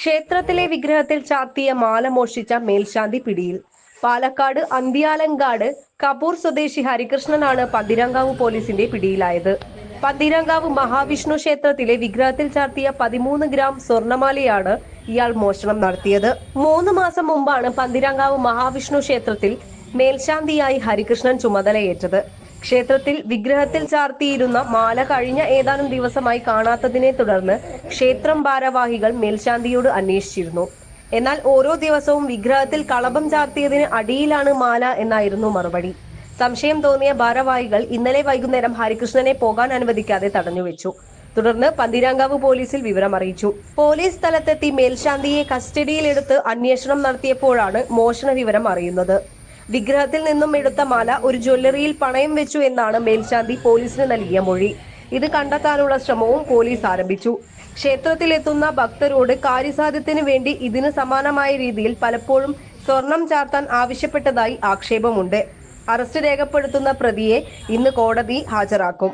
ക്ഷേത്രത്തിലെ വിഗ്രഹത്തിൽ ചാത്തിയ മാല മോഷിച്ച മേൽശാന്തി പിടിയിൽ. പാലക്കാട് അന്ത്യാലങ്കാട് കപൂർ സ്വദേശി ഹരികൃഷ്ണനാണ് പതിരങ്കാവ് പോലീസിന്റെ പിടിയിലായത്. പതിരങ്കാവ് മഹാവിഷ്ണു ക്ഷേത്രത്തിലെ വിഗ്രഹത്തിൽ ചാർത്തിയ പതിമൂന്ന് ഗ്രാം സ്വർണമാലയാണ് ഇയാൾ മോഷണം നടത്തിയത്. മൂന്ന് മാസം മുമ്പാണ് പന്തിരങ്കാവ് മഹാവിഷ്ണു ക്ഷേത്രത്തിൽ മേൽശാന്തിയായി ഹരികൃഷ്ണൻ ചുമതലയേറ്റത്. ക്ഷേത്രത്തിൽ വിഗ്രഹത്തിൽ ചാർത്തിയിരുന്ന മാല കഴിഞ്ഞ ഏതാനും ദിവസമായി കാണാത്തതിനെ തുടർന്ന് ക്ഷേത്രം ഭാരവാഹികൾ മേൽശാന്തിയോട് അന്വേഷിച്ചിരുന്നു. എന്നാൽ ഓരോ ദിവസവും വിഗ്രഹത്തിൽ കളഭം ചാർത്തിയതിന് അടിയിലാണ് മാല എന്നായിരുന്നു മറുപടി. സംശയം തോന്നിയ ഭാരവാഹികൾ ഇന്നലെ വൈകുന്നേരം ഹരികൃഷ്ണനെ പോകാൻ അനുവദിക്കാതെ തടഞ്ഞുവെച്ചു. തുടർന്ന് പന്തിരാങ്കാവ് പോലീസിൽ വിവരം അറിയിച്ചു പോലീസ് സ്ഥലത്തെത്തി മേൽശാന്തിയെ കസ്റ്റഡിയിലെടുത്ത് അന്വേഷണം നടത്തിയപ്പോഴാണ് മോഷണ വിവരം അറിയുന്നത്. വിഗ്രഹത്തിൽ നിന്നും എടുത്ത മാല ഒരു ജ്വല്ലറിയിൽ പണയം വെച്ചു എന്നാണ് മേൽശാന്തി പോലീസിന് നൽകിയ മൊഴി. ഇത് കണ്ടെത്താനുള്ള ശ്രമവും പോലീസ് ആരംഭിച്ചു. ക്ഷേത്രത്തിലെത്തുന്ന ഭക്തരോട് കാര്യസാധ്യത്തിന് വേണ്ടി ഇതിന് സമാനമായ രീതിയിൽ പലപ്പോഴും സ്വർണം ചാർത്താൻ ആവശ്യപ്പെട്ടതായി ആക്ഷേപമുണ്ട്. അറസ്റ്റ് രേഖപ്പെടുത്തുന്ന പ്രതിയെ ഇന്ന് കോടതി ഹാജരാക്കും.